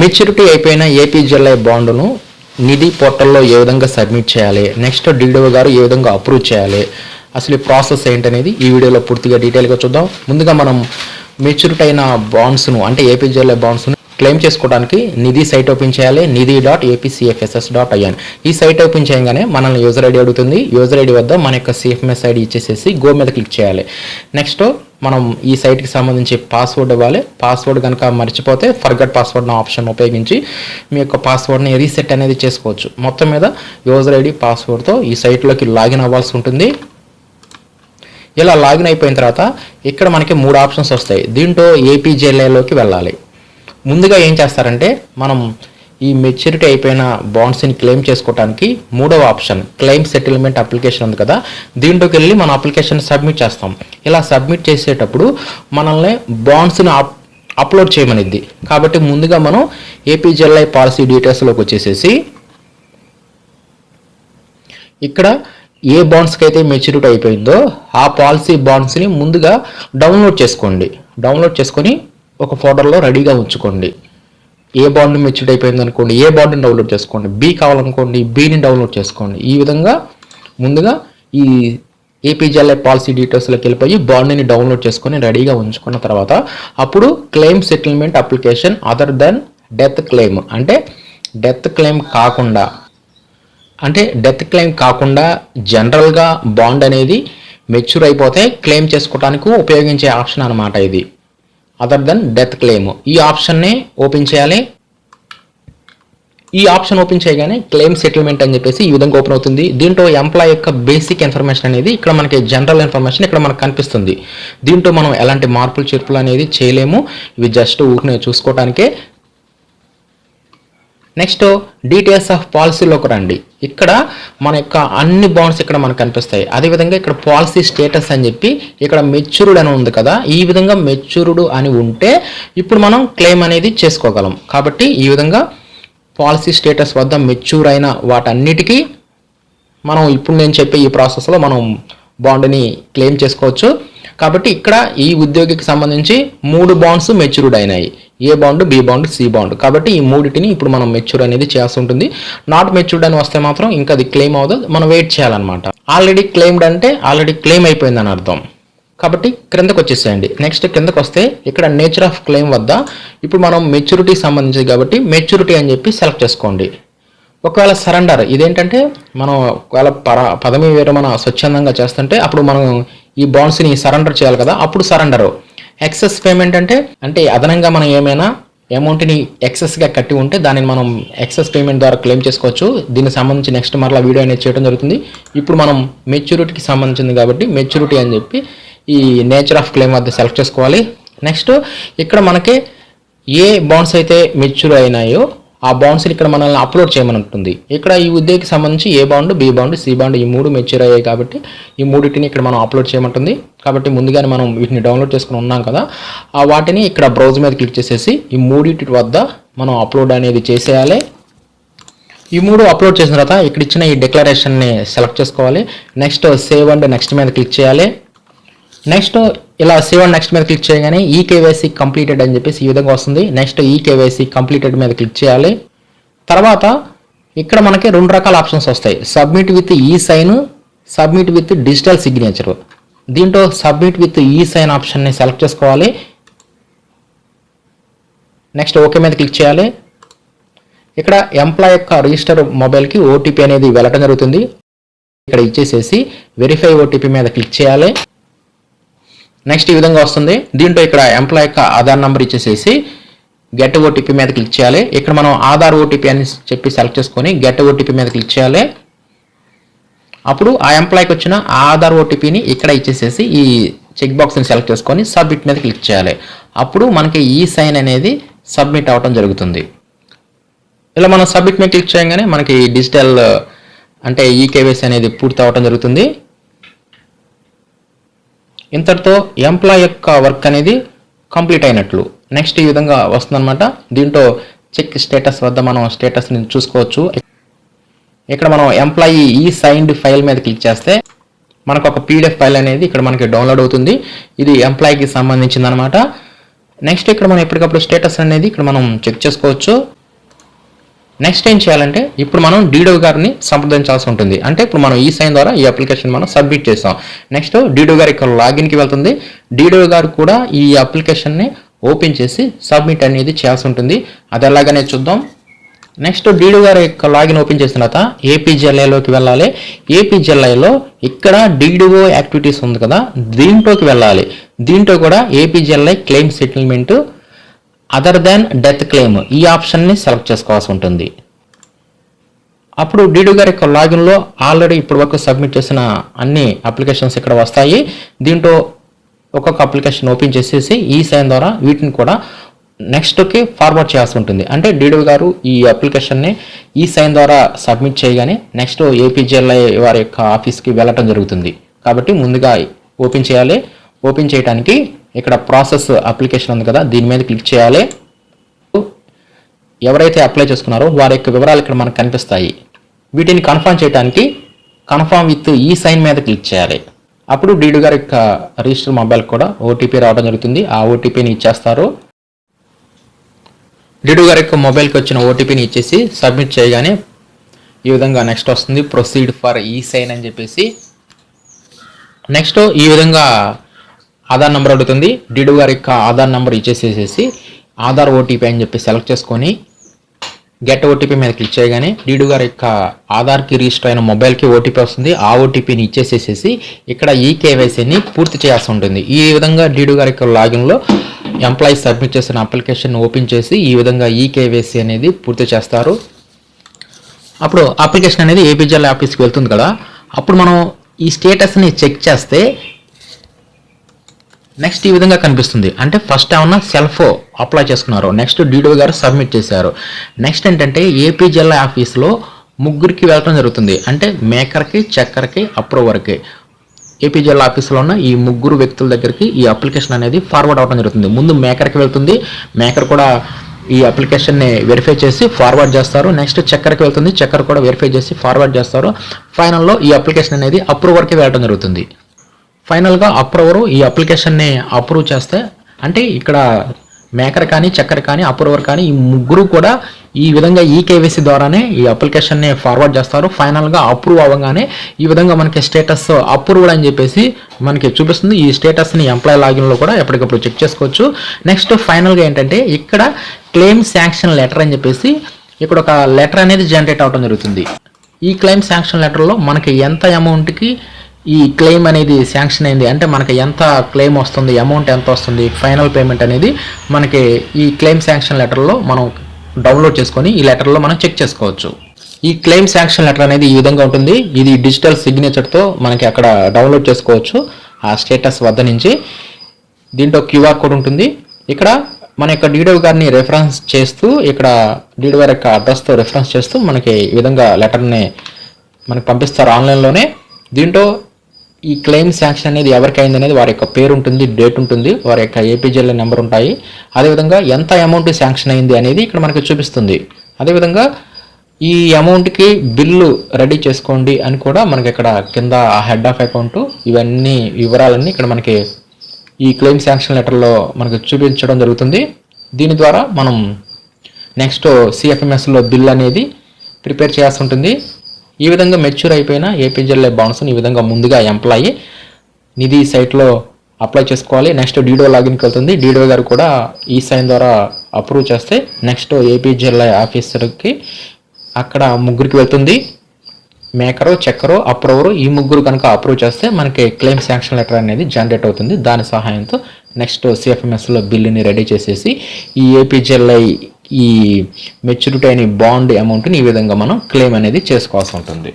Maturity అయిపోయిన APGLI బాండును నిధి పోర్టల్లో ఏ విధంగా సబ్మిట్ చేయాలి? నెక్స్ట్ డీడీఓ గారు ఏ విధంగా అప్రూవ్ చేయాలి? అసలు ఈ ప్రాసెస్ ఏంటనేది ఈ వీడియోలో పూర్తిగా డీటెయిల్గా చూద్దాం. ముందుగా మనం మెచ్యూరిటీ అయిన బాండ్స్ను అంటే ఏపీజీఎల్ఐ బాండ్స్ను క్లెయిమ్ చేసుకోవడానికి నిధి సైట్ ఓపెన్ చేయాలి Nidhi dot APCFSS dot IN ఈ సైట్ ఓపెన్ చేయగానే మనల్ని యూజర్ ఐడి అడుగుతుంది. యూజర్ ఐడి వద్ద మన యొక్క సిఎఫ్ఎంఎస్ ఐడి ఇచ్చేసేసి గో మీద క్లిక్ చేయాలి. నెక్స్ట్ మనం ఈ సైట్కి సంబంధించి పాస్వర్డ్ ఇవ్వాలి. పాస్వర్డ్ కనుక మర్చిపోతే ఫర్గట్ పాస్వర్డ్ ఆప్షన్ ఉపయోగించి మీ యొక్క పాస్వర్డ్ని రీసెట్ అనేది చేసుకోవచ్చు. మొత్తం మీద యూజర్ ఐడి పాస్వర్డ్తో ఈ సైట్లోకి లాగిన్ అవ్వాల్సి ఉంటుంది. ఇలా లాగిన్ అయిపోయిన తర్వాత ఇక్కడ మనకి మూడు ఆప్షన్స్ వస్తాయి. దీంట్లో ఏపీజేఏలోకి వెళ్ళాలి. ముందుగా ఏం చేస్తారంటే మనం ఈ మెచ్యూరిటీ అయిపోయిన బాండ్స్ని క్లెయిమ్ చేసుకోవడానికి మూడవ ఆప్షన్ క్లెయిమ్ సెటిల్మెంట్ అప్లికేషన్ ఉంది కదా. దీంట్లోకి వెళ్ళి మన అప్లికేషన్ సబ్మిట్ చేస్తాం. ఇలా సబ్మిట్ చేసేటప్పుడు మనల్ని బాండ్స్ని అప్ అప్లోడ్ చేయమనిద్ది. కాబట్టి ముందుగా మనం ఏపీజెల్ఐ పాలసీ డీటెయిల్స్లోకి వచ్చేసేసి ఇక్కడ ఏ బాండ్స్కి అయితే మెచ్యూరిటీ అయిపోయిందో ఆ పాలసీ బాండ్స్ని ముందుగా డౌన్లోడ్ చేసుకోండి. డౌన్లోడ్ చేసుకొని ఒక ఫోటోలో రెడీగా ఉంచుకోండి. ఏ బాండ్ మెచ్యూర్ అయిపోయింది అనుకోండి ఏ బాండ్ని డౌన్లోడ్ చేసుకోండి బి కావాలనుకోండి బీని డౌన్లోడ్ చేసుకోండి. ఈ విధంగా ముందుగా ఈ ఏపీజీఎల్ఐ పాలసీ డీటెయిల్స్లోకి వెళ్ళిపోయి బాండ్ని డౌన్లోడ్ చేసుకొని రెడీగా ఉంచుకున్న తర్వాత అప్పుడు claim settlement application other than death claim అంటే డెత్ క్లెయిమ్ కాకుండా అంటే డెత్ క్లెయిమ్ కాకుండా జనరల్గా బాండ్ అనేది మెచ్యూర్ అయిపోతే క్లెయిమ్ చేసుకోవడానికి ఉపయోగించే ఆప్షన్ అనమాట ఇది. అదర్ దెన్ డెత్ క్లెయిమ్ ఈ ఆప్షన్నే ఓపెన్ చేయాలి. ఈ ఆప్షన్ ఓపెన్ చేయగానే క్లెయిమ్ సెటిల్మెంట్ అని చెప్పేసి ఈ విధంగా ఓపెన్ అవుతుంది. దీంట్లో ఎంప్లాయ్ యొక్క బేసిక్ ఇన్ఫర్మేషన్ అనేది ఇక్కడ మనకి జనరల్ ఇన్ఫర్మేషన్ ఇక్కడ మనకు కనిపిస్తుంది. దీంట్లో మనం ఎలాంటి మార్పులు చేర్పులు అనేది చేయలేము. ఇవి జస్ట్ ఊరిని చూసుకోవటానికే నెక్స్ట్ డీటెయిల్స్ ఆఫ్ పాలసీలోకి రండి. ఇక్కడ మన యొక్క అన్ని బాండ్స్ ఇక్కడ మనకు కనిపిస్తాయి. అదేవిధంగా ఇక్కడ పాలసీ స్టేటస్ అని చెప్పి ఇక్కడ మెచ్యూర్డ్ అని ఉంది కదా ఈ విధంగా మెచ్యూర్డ్ అని ఉంటే ఇప్పుడు మనం క్లెయిమ్ అనేది చేసుకోగలం. కాబట్టి ఈ విధంగా పాలసీ స్టేటస్ వద్ద మెచ్యూర్ అయిన వాటన్నిటికీ మనం ఇప్పుడు నేను చెప్పే ఈ ప్రాసెస్లో మనం బాండ్ని క్లెయిమ్ చేసుకోవచ్చు. కాబట్టి ఇక్కడ ఈ ఉద్యోగికి సంబంధించి మూడు బాండ్స్ మెచ్యూర్డ్ అయినాయి. A bond B bond C bond కాబట్టి ఈ మూడిటిని ఇప్పుడు మనం మెచ్యూర్ అనేది చేయాల్సి ఉంటుంది. నాట్ మెచ్యూర్డ్ అని వస్తే మాత్రం ఇంకా అది క్లెయిమ్ అవ్వదు. మనం వెయిట్ చేయాలన్నమాట. ఆల్రెడీ క్లెయిమ్డ్ అంటే ఆల్రెడీ క్లెయిమ్ అయిపోయిందని అర్థం. కాబట్టి క్రిందకు వచ్చేసేయండి. నెక్స్ట్ కిందకు వస్తే ఇక్కడ నేచర్ ఆఫ్ క్లెయిమ్ వద్ద ఇప్పుడు మనం మెచ్యూరిటీ సంబంధించింది కాబట్టి మెచ్యూరిటీ అని చెప్పి సెలెక్ట్ చేసుకోండి. ఒకవేళ సరెండర్ ఇదేంటంటే మనం ఒకవేళ పర పదవి విరమణ స్వచ్ఛందంగా చేస్తుంటే అప్పుడు మనం ఈ బాండ్స్ని సరెండర్ చేయాలి కదా అప్పుడు సరెండరు ఎక్సెస్ పేమెంట్ అంటే అంటే అదనంగా మనం ఏమైనా అమౌంట్ని ఎక్సెస్గా కట్టి ఉంటే దానిని మనం ఎక్సెస్ పేమెంట్ ద్వారా క్లెయిమ్ చేసుకోవచ్చు. దీనికి సంబంధించి నెక్స్ట్ మరలా వీడియో అనేది చేయడం జరుగుతుంది. ఇప్పుడు మనం మెచ్యూరిటీకి సంబంధించింది కాబట్టి మెచ్యూరిటీ అని చెప్పి ఈ నేచర్ ఆఫ్ క్లెయిమ్ వద్ద సెలెక్ట్ చేసుకోవాలి. నెక్స్ట్ ఇక్కడ మనకి ఏ బాండ్స్ అయితే మెచ్యూర్ అయినాయో ఆ బాండ్స్ని ఇక్కడ మనల్ని అప్లోడ్ చేయమని ఉంటుంది ఇక్కడ ఈ ఉద్యోగికి సంబంధించి A bond B bond C bond ఈ మూడు మెచ్యూర్ అయ్యాయి కాబట్టి ఈ మూడింటిని ఇక్కడ మనం అప్లోడ్ చేయమంటుంది. కాబట్టి ముందుగానే మనం వీటిని డౌన్లోడ్ చేసుకుని ఉన్నాం కదా ఆ వాటిని ఇక్కడ బ్రౌజ్ మీద క్లిక్ చేసేసి ఈ మూడింటి వద్ద మనం అప్లోడ్ అనేది చేసేయాలి. ఈ మూడు అప్లోడ్ చేసిన తర్వాత ఇక్కడ ఇచ్చిన ఈ డిక్లరేషన్ని సెలెక్ట్ చేసుకోవాలి. నెక్స్ట్ సేవ్ అండ్ నెక్స్ట్ మీద క్లిక్ చేయాలి. నెక్స్ట్ ఇలా సేవ్ నెక్స్ట్ మీద క్లిక్ చేయగానే ఈ కేవైసీ కంప్లీటెడ్ అని చెప్పేసి ఈ విధంగా వస్తుంది. నెక్స్ట్ ఈ కేవైసీ కంప్లీటెడ్ మీద క్లిక్ చేయాలి. తర్వాత ఇక్కడ మనకి రెండు రకాల ఆప్షన్స్ వస్తాయి. Submit with e sign submit with digital signature దీంట్లో సబ్మిట్ విత్ ఈ సైన్ ఆప్షన్ని సెలెక్ట్ చేసుకోవాలి. నెక్స్ట్ ఓకే మీద క్లిక్ చేయాలి. ఇక్కడ ఎంప్లాయ్ యొక్క రిజిస్టర్ మొబైల్కి ఓటీపీ అనేది వెళ్ళటం జరుగుతుంది. ఇక్కడ ఇచ్చేసేసి వెరిఫై ఓటీపీ మీద క్లిక్ చేయాలి. నెక్స్ట్ ఈ విధంగా వస్తుంది. దీంట్లో ఇక్కడ ఎంప్లాయ్ యొక్క ఆధార్ నెంబర్ ఇచ్చేసేసి గెట్ ఓటీపీ మీద క్లిక్ చేయాలి. ఇక్కడ మనం ఆధార్ ఓటీపీ అని చెప్పి సెలెక్ట్ చేసుకొని గెట్ ఓటీపీ మీద క్లిక్ చేయాలి. అప్పుడు ఆ ఎంప్లాయ్కి వచ్చిన ఆధార్ ఓటీపీని ఇక్కడ ఇచ్చేసేసి ఈ చెక్ బాక్స్ని సెలెక్ట్ చేసుకొని సబ్మిట్ మీద క్లిక్ చేయాలి. అప్పుడు మనకి ఈ సైన్ అనేది సబ్మిట్ అవ్వటం జరుగుతుంది. ఇలా మనం సబ్మిట్ మీద క్లిక్ చేయగానే మనకి డిజిటల్ అంటే ఈ కేవైసీ అనేది పూర్తి అవ్వటం జరుగుతుంది. ఇంతటితో ఎంప్లాయ్ యొక్క వర్క్ అనేది కంప్లీట్ అయినట్లు. నెక్స్ట్ ఈ విధంగా వస్తుందన్నమాట. దీంట్లో చెక్ స్టేటస్ వద్ద మనం స్టేటస్ని చూసుకోవచ్చు. ఇక్కడ మనం ఎంప్లాయీ ఈ సైన్డ్ ఫైల్ మీద క్లిక్ చేస్తే మనకు ఒక పీడిఎఫ్ ఫైల్ అనేది ఇక్కడ మనకి డౌన్లోడ్ అవుతుంది. ఇది ఎంప్లాయీకి సంబంధించింది అనమాట నెక్స్ట్ ఇక్కడ మనం ఎప్పటికప్పుడు స్టేటస్ అనేది ఇక్కడ మనం చెక్ చేసుకోవచ్చు. నెక్స్ట్ ఏం చేయాలంటే ఇప్పుడు మనం డీడో గారిని సంప్రదించాల్సి ఉంటుంది. అంటే ఇప్పుడు మనం ఈ సైన్ ద్వారా ఈ అప్లికేషన్ మనం సబ్మిట్ చేస్తాం. నెక్స్ట్ డీడో గారి యొక్క లాగిన్కి వెళ్తుంది. డీడో గారు కూడా ఈ అప్లికేషన్ని ఓపెన్ చేసి సబ్మిట్ అనేది చేయాల్సి ఉంటుంది. అది ఎలాగనే చూద్దాం. నెక్స్ట్ డీడో గారి యొక్క లాగిన్ ఓపెన్ చేసిన తర్వాత ఏపీజెల్ఐలోకి వెళ్ళాలి. ఏపీజెల్ఐలో ఇక్కడ డీడీఓ యాక్టివిటీస్ ఉంది కదా. దీంట్లోకి వెళ్ళాలి. దీంట్లో కూడా APGLI claim settlement other than death claim ఈ ఆప్షన్ని సెలెక్ట్ చేసుకోవాల్సి ఉంటుంది. అప్పుడు డీడీ గారి యొక్క లాగిన్లో ఆల్రెడీ ఇప్పటి వరకు సబ్మిట్ చేసిన అన్ని అప్లికేషన్స్ ఇక్కడ వస్తాయి. దీంట్లో ఒక్కొక్క అప్లికేషన్ ఓపెన్ చేసేసి ఈ సైన్ ద్వారా వీటిని కూడా నెక్స్ట్కి ఫార్వర్డ్ చేయాల్సి ఉంటుంది. అంటే డీడీ గారు ఈ అప్లికేషన్ని ఈ సైన్ ద్వారా సబ్మిట్ చేయగానే నెక్స్ట్ ఏపీజేఎల్ఐ వారి యొక్క ఆఫీస్కి వెళ్ళటం జరుగుతుంది. కాబట్టి ముందుగా ఓపెన్ చేయాలి. ఓపెన్ చేయడానికి ఇక్కడ ప్రాసెస్ అప్లికేషన్ ఉంది కదా దీని మీద క్లిక్ చేయాలి. ఎవరైతే అప్లై చేసుకున్నారో వారి యొక్క వివరాలు ఇక్కడ మనకు కనిపిస్తాయి. వీటిని కన్ఫర్మ్ చేయడానికి కన్ఫర్మ్ విత్ ఈ సైన్ మీద క్లిక్ చేయాలి. అప్పుడు డీడు గారి యొక్క రిజిస్టర్ మొబైల్ కూడా ఓటీపీ రావడం జరుగుతుంది. ఆ ఓటీపీని ఇచ్చేస్తారు. డీడు గారి యొక్క మొబైల్కి వచ్చిన ఓటీపీని ఇచ్చేసి సబ్మిట్ చేయగానే ఈ విధంగా నెక్స్ట్ వస్తుంది. ప్రొసీడ్ ఫర్ ఈ సైన్ అని చెప్పేసి. నెక్స్ట్ ఈ విధంగా ఆధార్ నెంబర్ అడుగుతుంది. డీడీ గారి యొక్క ఆధార్ నెంబర్ ఇచ్చేసేసేసి ఆధార్ ఓటీపీ అని చెప్పి సెలెక్ట్ చేసుకొని గెట్ ఓటీపీ మీద క్లిక్ చేయగానే డీడీ గారి యొక్క ఆధార్కి రిజిస్టర్ అయిన మొబైల్కి ఓటీపీ వస్తుంది. ఆ ఓటీపీని ఇచ్చేసేసేసి ఇక్కడ ఈ కేవైసీని పూర్తి చేయాల్సి ఉంటుంది. ఈ విధంగా డీడీ గారి యొక్క లాగిన్లో ఎంప్లాయీ సబ్మిట్ చేసిన అప్లికేషన్ ఓపెన్ చేసి ఈ విధంగా ఈ కేవైసీ అనేది పూర్తి చేస్తారు. అప్పుడు అప్లికేషన్ అనేది ఏపీజీఎల్ ఆఫీస్కి వెళ్తుంది కదా. అప్పుడు మనం ఈ స్టేటస్ని చెక్ చేస్తే నెక్స్ట్ ఈ విధంగా కనిపిస్తుంది. అంటే ఫస్ట్ ఏమన్నా సెల్ఫ్ అప్లై చేసుకున్నారు. నెక్స్ట్ డీడో గారు సబ్మిట్ చేశారు. నెక్స్ట్ ఏంటంటే ఏపీ జిల్లా ఆఫీస్లో ముగ్గురికి వెళ్ళడం జరుగుతుంది. అంటే మేకర్కి చక్కెరకి అప్రూవర్కి ఏపీ జిల్లా ఆఫీస్లో ఉన్న ఈ ముగ్గురు వ్యక్తుల దగ్గరికి ఈ అప్లికేషన్ అనేది ఫార్వర్డ్ అవ్వడం జరుగుతుంది. ముందు మేకర్కి వెళ్తుంది. మేకర్ కూడా ఈ అప్లికేషన్ని వెరిఫై చేసి ఫార్వర్డ్ చేస్తారు. నెక్స్ట్ చక్కెరకి వెళ్తుంది. చక్కెర కూడా వెరిఫై చేసి ఫార్వర్డ్ చేస్తారు. ఫైనల్లో ఈ అప్లికేషన్ అనేది అప్రూవర్కి వెళ్ళడం జరుగుతుంది. ఫైనల్గా అప్రూవరు. ఈ అప్లికేషన్ని అప్రూవ్ చేస్తే అంటే ఇక్కడ మేకర్ కానీ చక్కెర కానీ అప్రూవర్ కానీ ఈ ముగ్గురు కూడా ఈ విధంగా ఈ కేవైసీ ద్వారానే ఈ అప్లికేషన్ని ఫార్వర్డ్ చేస్తారు. ఫైనల్గా అప్రూవ్ అవ్వగానే ఈ విధంగా మనకి స్టేటస్ అప్రూవ్డ్ అని చెప్పేసి మనకి చూపిస్తుంది. ఈ స్టేటస్ని ఎంప్లాయ్ లాగిన్లో కూడా ఎప్పటికప్పుడు చెక్ చేసుకోవచ్చు. నెక్స్ట్ ఫైనల్గా ఏంటంటే ఇక్కడ క్లెయిమ్ శాంక్షన్ లెటర్ అని చెప్పేసి ఇక్కడ ఒక లెటర్ అనేది జనరేట్ అవడం జరుగుతుంది. ఈ క్లెయిమ్ శాంక్షన్ లెటర్లో మనకి ఎంత అమౌంట్కి ఈ క్లెయిమ్ అనేది శాంక్షన్ అయింది. అంటే మనకి ఎంత క్లెయిమ్ వస్తుంది అమౌంట్ ఎంత వస్తుంది ఫైనల్ పేమెంట్ అనేది మనకి ఈ క్లెయిమ్ శాంక్షన్ లెటర్లో మనం డౌన్లోడ్ చేసుకొని ఈ లెటర్లో మనం చెక్ చేసుకోవచ్చు. ఈ క్లెయిమ్ శాంక్షన్ లెటర్ అనేది ఈ విధంగా ఉంటుంది. ఇది డిజిటల్ సిగ్నేచర్తో మనకి అక్కడ డౌన్లోడ్ చేసుకోవచ్చు. ఆ స్టేటస్ వద్ద నుంచి దీంట్లో క్యూఆర్ కోడ్ ఉంటుంది. ఇక్కడ మన యొక్క డీడో గారిని రెఫరెన్స్ చేస్తూ ఇక్కడ డీడో గారి యొక్క అడ్రస్తో రెఫరెన్స్ చేస్తూ మనకి ఈ విధంగా లెటర్ని మనకి పంపిస్తారు ఆన్లైన్లోనే దీంట్లో ఈ క్లెయిమ్ శాంక్షన్ అనేది ఎవరికైంది అనేది వారి యొక్క పేరు ఉంటుంది డేట్ ఉంటుంది వారి యొక్క ఏపీజీఎల్ నెంబర్ ఉంటాయి. అదేవిధంగా ఎంత అమౌంట్ శాంక్షన్ అయింది అనేది ఇక్కడ మనకి చూపిస్తుంది. అదేవిధంగా ఈ అమౌంట్కి బిల్లు రెడీ చేసుకోండి అని కూడా మనకి ఇక్కడ కింద హెడ్ ఆఫ్ అకౌంట్ ఇవన్నీ వివరాలన్నీ ఇక్కడ మనకి ఈ క్లెయిమ్ శాంక్షన్ లెటర్లో మనకి చూపించడం జరుగుతుంది. దీని ద్వారా మనం నెక్స్ట్ సిఎఫ్ఎంఎస్లో బిల్ అనేది ప్రిపేర్ చేయాల్సి ఉంటుంది. ఈ విధంగా మెచ్యూర్ అయిపోయిన ఏపీజీఎల్ఏ బాండ్స్ని ఈ విధంగా ముందుగా ఎంప్లాయీ నిధి సైట్లో అప్లై చేసుకోవాలి. నెక్స్ట్ డీడో లాగిన్కి వెళ్తుంది. డీడో గారు కూడా ఈ సైన్ ద్వారా అప్రూవ్ చేస్తే నెక్స్ట్ ఏపీజెల్ఐ ఆఫీసర్కి అక్కడ ముగ్గురికి వెళ్తుంది. మేకరు చెక్కరు అప్రూవరు ఈ ముగ్గురు కనుక అప్రూవ్ చేస్తే మనకి క్లెయిమ్ శాంక్షన్ లెటర్ అనేది జనరేట్ అవుతుంది. దాని సహాయంతో నెక్స్ట్ సిఎఫ్ఎంఎస్లో బిల్లుని రెడీ చేసేసి ఈ ఏపీజెల్ఐ ఈ మెచ్యూరిటీ అయిన బాండ్ అమౌంట్ని ఈ విధంగా మనం క్లెయిమ్ అనేది చేసుకోవాల్సి ఉంటుంది.